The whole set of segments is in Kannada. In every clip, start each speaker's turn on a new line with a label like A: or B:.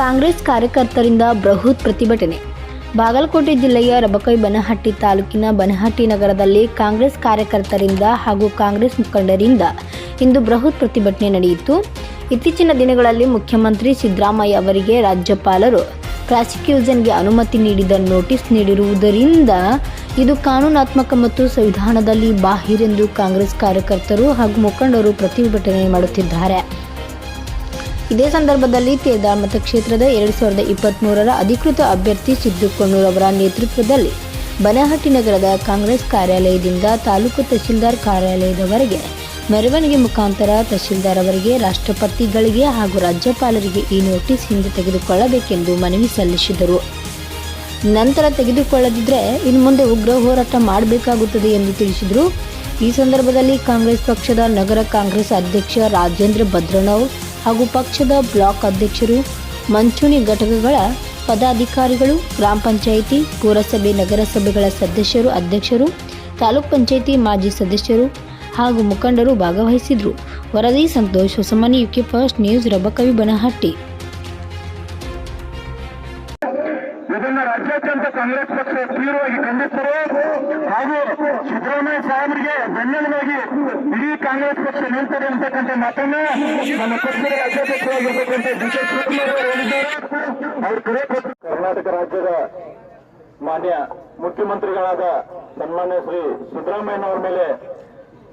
A: ಕಾಂಗ್ರೆಸ್ ಕಾರ್ಯಕರ್ತರಿಂದ ಬೃಹತ್ ಪ್ರತಿಭಟನೆ. ಬಾಗಲಕೋಟೆ ಜಿಲ್ಲೆಯ ರಬಕೈ ಬನಹಟ್ಟಿ ತಾಲೂಕಿನ ಬನಹಟ್ಟಿ ನಗರದಲ್ಲಿ ಕಾಂಗ್ರೆಸ್ ಕಾರ್ಯಕರ್ತರಿಂದ ಹಾಗೂ ಕಾಂಗ್ರೆಸ್ ಮುಖಂಡರಿಂದ ಇಂದು ಬೃಹತ್ ಪ್ರತಿಭಟನೆ ನಡೆಯಿತು. ಇತ್ತೀಚಿನ ದಿನಗಳಲ್ಲಿ ಮುಖ್ಯಮಂತ್ರಿ ಸಿದ್ದರಾಮಯ್ಯ ಅವರಿಗೆ ರಾಜ್ಯಪಾಲರು ಪ್ರಾಸಿಕ್ಯೂಷನ್ಗೆ ಅನುಮತಿ ನೀಡಿದ ನೋಟಿಸ್ ನೀಡಿರುವುದರಿಂದ ಇದು ಕಾನೂನಾತ್ಮಕ ಮತ್ತು ಸಂವಿಧಾನದಲ್ಲಿ ಬಾಹಿರೆಂದು ಕಾಂಗ್ರೆಸ್ ಕಾರ್ಯಕರ್ತರು ಹಾಗೂ ಮುಖಂಡರು ಪ್ರತಿಭಟನೆ ಮಾಡುತ್ತಿದ್ದಾರೆ. ಇದೇ ಸಂದರ್ಭದಲ್ಲಿ ತೇರ್ದಾಳ್ ಮತಕ್ಷೇತ್ರದ ಎರಡು ಸಾವಿರದ ಇಪ್ಪತ್ತ್ಮೂರರ ಅಧಿಕೃತ ಅಭ್ಯರ್ಥಿ ಸಿದ್ದು ಕೊಣ್ಣೂರ್ ಅವರ ನೇತೃತ್ವದಲ್ಲಿ ಬನಹಟ್ಟಿ ನಗರದ ಕಾಂಗ್ರೆಸ್ ಕಾರ್ಯಾಲಯದಿಂದ ತಾಲೂಕು ತಹಶೀಲ್ದಾರ್ ಕಾರ್ಯಾಲಯದವರೆಗೆ ಮೆರವಣಿಗೆ ಮುಖಾಂತರ ತಹಶೀಲ್ದಾರ್ ಅವರಿಗೆ ರಾಷ್ಟ್ರಪತಿಗಳಿಗೆ ಹಾಗೂ ರಾಜ್ಯಪಾಲರಿಗೆ ಈ ನೋಟಿಸ್ ಹಿಂದೆ ತೆಗೆದುಕೊಳ್ಳಬೇಕೆಂದು ಮನವಿ ಸಲ್ಲಿಸಿದರು. ನಂತರ ತೆಗೆದುಕೊಳ್ಳದಿದ್ದರೆ ಇನ್ನು ಮುಂದೆ ಉಗ್ರ ಹೋರಾಟ ಮಾಡಬೇಕಾಗುತ್ತದೆ ಎಂದು ತಿಳಿಸಿದರು. ಈ ಸಂದರ್ಭದಲ್ಲಿ ಕಾಂಗ್ರೆಸ್ ಪಕ್ಷದ ನಗರ ಕಾಂಗ್ರೆಸ್ ಅಧ್ಯಕ್ಷ ರಾಜೇಂದ್ರ ಭದ್ರನವ್ ಹಾಗೂ ಪಕ್ಷದ ಬ್ಲಾಕ್ ಅಧ್ಯಕ್ಷರು, ಮಂಚೂಣಿ ಘಟಕಗಳ ಪದಾಧಿಕಾರಿಗಳು, ಗ್ರಾಮ ಪಂಚಾಯಿತಿ, ಪುರಸಭೆ, ನಗರಸಭೆಗಳ ಸದಸ್ಯರು, ಅಧ್ಯಕ್ಷರು, ತಾಲೂಕ್ ಪಂಚಾಯಿತಿ ಮಾಜಿ ಸದಸ್ಯರು ಹಾಗೂ ಮುಖಂಡರು ಭಾಗವಹಿಸಿದರು. ವರದಿ Santosh Hosamani, UK first news, Rabakavi Banahatti.
B: ಇದನ್ನ ರಾಜ್ಯಾದ್ಯಂತ ಕಾಂಗ್ರೆಸ್ ಪಕ್ಷ ತೀವ್ರವಾಗಿ ಖಂಡಿಸಿದರು ಹಾಗೂ ಸಿದ್ದರಾಮಯ್ಯ ಸಾಹೇಬರಿಗೆ ಬೆನ್ನೆಲುಬಾಗಿ ಇಡೀ ಕಾಂಗ್ರೆಸ್ ಪಕ್ಷ ನಿಲ್ತದೆ ಅಂತಕ್ಕಂಥ ಮಾತನ್ನ ನಮ್ಮ ಪಕ್ಷದ ರಾಜ್ಯಾಧ್ಯಕ್ಷರಾಗಿರ್ತಕ್ಕಂಥ ಡಿ ಕೆ ಶಿವಕುಮಾರ್ ಅವರು ಕರ್ನಾಟಕ ರಾಜ್ಯದ ಮಾನ್ಯ ಮುಖ್ಯಮಂತ್ರಿಗಳಾದ ಸನ್ಮಾನ್ಯ ಶ್ರೀ ಸಿದ್ದರಾಮಯ್ಯನವರ ಮೇಲೆ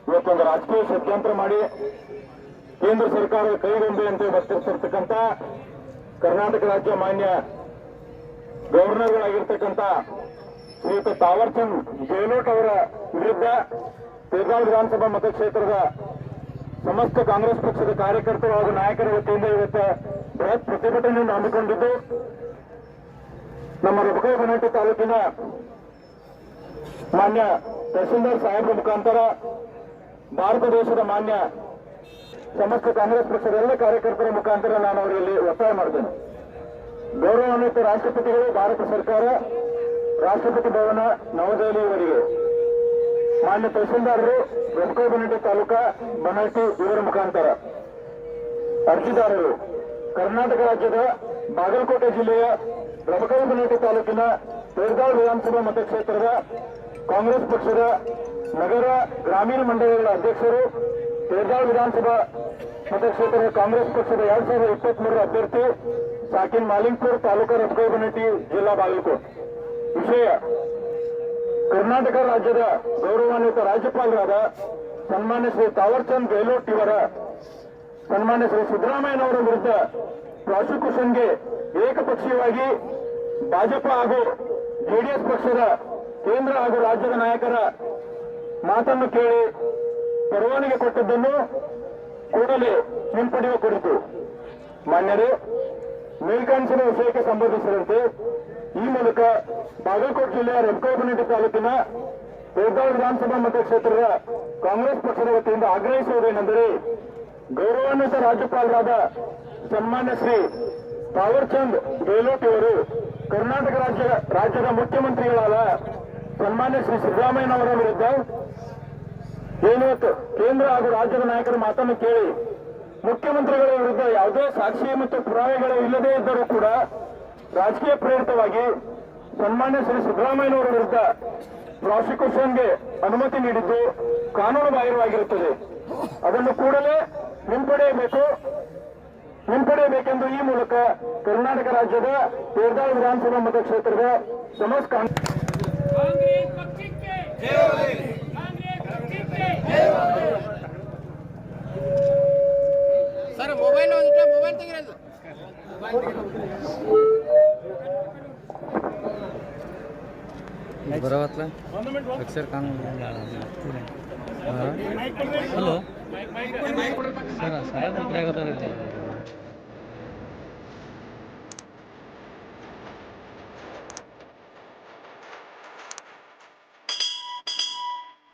B: ಇವತ್ತೊಂದು ರಾಜಕೀಯ ಷಡ್ಯಂತ್ರ ಮಾಡಿ ಕೇಂದ್ರ ಸರ್ಕಾರದ ಕೈಗೊಂಬೆಯಂತೆ ವರ್ತಿಸ್ತಿರ್ತಕ್ಕಂಥ ಕರ್ನಾಟಕ ರಾಜ್ಯ ಮಾನ್ಯ ಗವರ್ನರ್ಗಳಾಗಿರ್ತಕ್ಕಂಥ ಶ್ರೀಯುತ ತಾವರ್ಚಂದ್ ಗೆಹ್ಲೋಟ್ ಅವರ ವಿರುದ್ಧ ತೇಜಾಲ್ ವಿಧಾನಸಭಾ ಮತಕ್ಷೇತ್ರದ ಸಮಸ್ತ ಕಾಂಗ್ರೆಸ್ ಪಕ್ಷದ ಕಾರ್ಯಕರ್ತರು ಹಾಗೂ ನಾಯಕರ ವತಿಯಿಂದ ಇವತ್ತು ಬೃಹತ್ ಪ್ರತಿಭಟನೆಯನ್ನು ಹಮ್ಮಿಕೊಂಡಿದ್ದು, ನಮ್ಮ ರಬಕೈ ತಾಲೂಕಿನ ಮಾನ್ಯ ತಹಸೀಲ್ದಾರ್ ಸಾಹೇಬ್ರ ಮುಖಾಂತರ ಭಾರತ ದೇಶದ ಮಾನ್ಯ ಸಮಸ್ತ ಕಾಂಗ್ರೆಸ್ ಪಕ್ಷದ ಎಲ್ಲ ಕಾರ್ಯಕರ್ತರ ಮುಖಾಂತರ ನಾನು ಅವರಲ್ಲಿ ಒತ್ತಾಯ ಮಾಡಿದ್ದೇನೆ ಗೌರವಾನ್ವಿತ ರಾಷ್ಟ್ರಪತಿಗಳು, ಭಾರತ ಸರ್ಕಾರ, ರಾಷ್ಟ್ರಪತಿ ಭವನ, ನವದೆಹಲಿಯವರಿಗೆ. ಮಾನ್ಯ ತಹಸೀಲ್ದಾರರು ರಬಕೈ ಬನಟಿ ತಾಲೂಕಾ ಬನಹಟ್ಟಿ ಇವರ ಮುಖಾಂತರ. ಅರ್ಜಿದಾರರು, ಕರ್ನಾಟಕ ರಾಜ್ಯದ ಬಾಗಲಕೋಟೆ ಜಿಲ್ಲೆಯ ರಮಕಲ್ ಬನಟಿ ತಾಲೂಕಿನ ತೇರ್ದಾಳ್ ವಿಧಾನಸಭಾ ಮತಕ್ಷೇತ್ರದ ಕಾಂಗ್ರೆಸ್ ಪಕ್ಷದ ನಗರ ಗ್ರಾಮೀಣ ಮಂಡಳಿಗಳ ಅಧ್ಯಕ್ಷರು ತೇರ್ದಾಳ್ ವಿಧಾನಸಭಾ ಮತಕ್ಷೇತ್ರದ ಕಾಂಗ್ರೆಸ್ ಪಕ್ಷದ ಎರಡ್ ಸಾವಿರದ ಇಪ್ಪತ್ತ್ ಮೂರರ ಅಭ್ಯರ್ಥಿ ಸಾಕಿನ್ ಮಾಲಿಂಗ್ಪುರ್, ತಾಲೂಕಾ ಬನಹಟ್ಟಿ ಜಿಲ್ಲಾ ಬಾಗಲಕೋಟ್. ವಿಷಯ, ಕರ್ನಾಟಕ ರಾಜ್ಯದ ಗೌರವಾನ್ವಿತ ರಾಜ್ಯಪಾಲರಾದ ಸನ್ಮಾನ್ಯ ಶ್ರೀ ತಾವರ್ಚಂದ್ ಗೆಹ್ಲೋಟ್ ಇವರ, ಸನ್ಮಾನ್ಯ ಶ್ರೀ ಸಿದ್ದರಾಮಯ್ಯನವರ ವಿರುದ್ಧ ಪ್ರಾಸಿಕ್ಯೂಷನ್ಗೆ ಏಕಪಕ್ಷೀಯವಾಗಿ ಭಾಜಪ ಹಾಗೂ ಜೆಡಿಎಸ್ ಪಕ್ಷದ ಕೇಂದ್ರ ಹಾಗೂ ರಾಜ್ಯದ ನಾಯಕರ ಮಾತನ್ನು ಕೇಳಿ ಪರವಾನಗಿ ಕೊಟ್ಟದ್ದನ್ನು ಕೂಡಲೇ ಹಿಂಪಡೆಯುವ ಕುರಿತು. ಮಾನ್ಯರೇ ಮೇಲ್ಕಾಂಚನ ವಿಷಯಕ್ಕೆ ಸಂಬಂಧಿಸಿದಂತೆ ಈ ಮೂಲಕ ಬಾಗಲಕೋಟೆ ಜಿಲ್ಲೆಯ ರೆಡ್ಕೋಬನಹಟ್ಟಿ ತಾಲೂಕಿನ ತೇರ್ದಾಳ್ ವಿಧಾನಸಭಾ ಮತಕ್ಷೇತ್ರದ ಕಾಂಗ್ರೆಸ್ ಪಕ್ಷದ ವತಿಯಿಂದ ಆಗ್ರಹಿಸುವುದೇನೆಂದರೆ ಗೌರವಾನ್ವಿತ ರಾಜ್ಯಪಾಲರಾದ ಸನ್ಮಾನ್ಯ ಶ್ರೀ ತಾವರ್ಚಂದ್ ಗೆಹ್ಲೋಟ್ ಅವರು ಕರ್ನಾಟಕ ರಾಜ್ಯ ರಾಜ್ಯದ ಮುಖ್ಯಮಂತ್ರಿಗಳಾದ ಸನ್ಮಾನ್ಯ ಶ್ರೀ ಸಿದ್ದರಾಮಯ್ಯನವರ ವಿರುದ್ಧ ಏನಿವತ್ತು ಕೇಂದ್ರ ಹಾಗೂ ರಾಜ್ಯದ ನಾಯಕರ ಮಾತನ್ನು ಕೇಳಿ ಮುಖ್ಯಮಂತ್ರಿಗಳ ವಿರುದ್ಧ ಯಾವುದೇ ಸಾಕ್ಷಿ ಮತ್ತು ಪುರಾವೆಗಳು ಇಲ್ಲದೇ ಇದ್ದರೂ ಕೂಡ ರಾಜಕೀಯ ಪ್ರೇರಿತವಾಗಿ ಸನ್ಮಾನ್ಯ ಶ್ರೀ ಸಿದ್ದರಾಮಯ್ಯನವರ ವಿರುದ್ಧ ಪ್ರಾಸಿಕ್ಯೂಷನ್ಗೆ ಅನುಮತಿ ನೀಡಿದ್ದು ಕಾನೂನು ಬಾಹಿರವಾಗಿರುತ್ತದೆ. ಅದನ್ನು ಕೂಡಲೇ ಹಿಂಪಡೆಯಬೇಕು. ಹಿಂಪಡೆಯಬೇಕೆಂದು ಈ ಮೂಲಕ ಕರ್ನಾಟಕ ರಾಜ್ಯದ ತೇರ್ದಾಳ ವಿಧಾನಸಭಾ ಮತಕ್ಷೇತ್ರದ ಸಮಸ್ ಕಾಂಗ್ರೆಸ್
C: ಕಾಂಗ್ರೆಸ್ ಪಕ್ಷಕ್ಕೆ ಕಾಂಗ್ರೆಸ್ ಪಕ್ಷಕ್ಕೆ
D: ಸರ್ ಮೊಬೈಲ್ ಒಂದಿಟ್ಟ ಮೊಬೈಲ್ ತೆಗಿರಲ್ಲ
E: ಬರವತ್ಲ ಅಕ್ಷರ ಕಾನೂನು ಹಲೋ ಸರ್ ಸರ್ ಆಗತ್ತಾರ